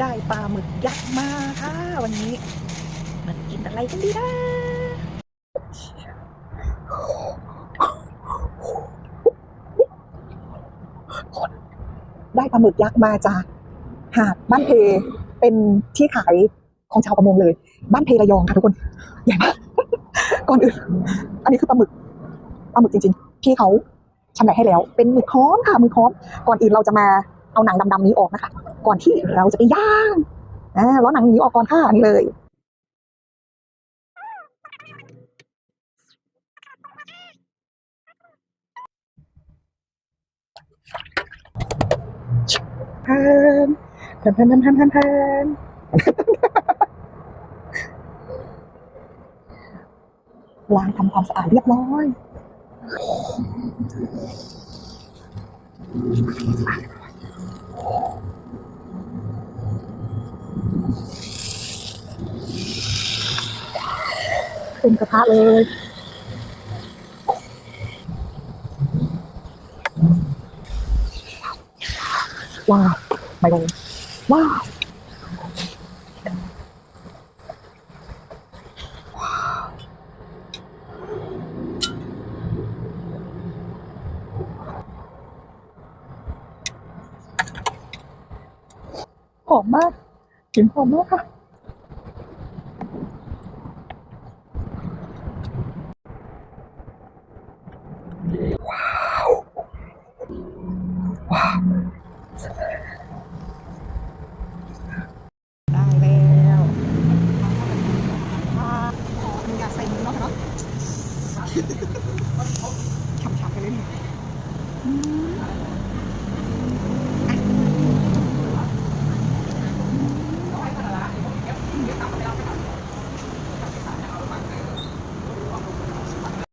ได้ปลาหมึกยักษ์มาค่ะ วันนี้ มันกินอะไรกันดีนะได้ปลาหมึกยักษ์มาจากหาดบ้านเพเป็นที่ขายของชาวประมงเลย บ้านเพระยองค่ะทุกคนใหญ่มากก่อนอื่น อันนี้คือปลาหมึกปลาหมึกจริงๆพี่เขาชำแหละให้แล้ว เป็นหมึกค้อมค่ะหมึกค้อมก่อนอื่นเราจะมาเอาหนังดำๆนี้ออกนะคะ ก่อนที่เราจะไปย่างอ่าล้อหนังนี้ออกก่อนค่ะนี่เลยแพนแพนแพนแพนแพนแพนแพนล้างทำความสะอาดเรียบร้อย เป็นกระทะเลยว้าวไม่ลงว้าวหอมมากกลิ่นหอมมากค่ะ ฉ่ำๆไปเลยหนึ่ง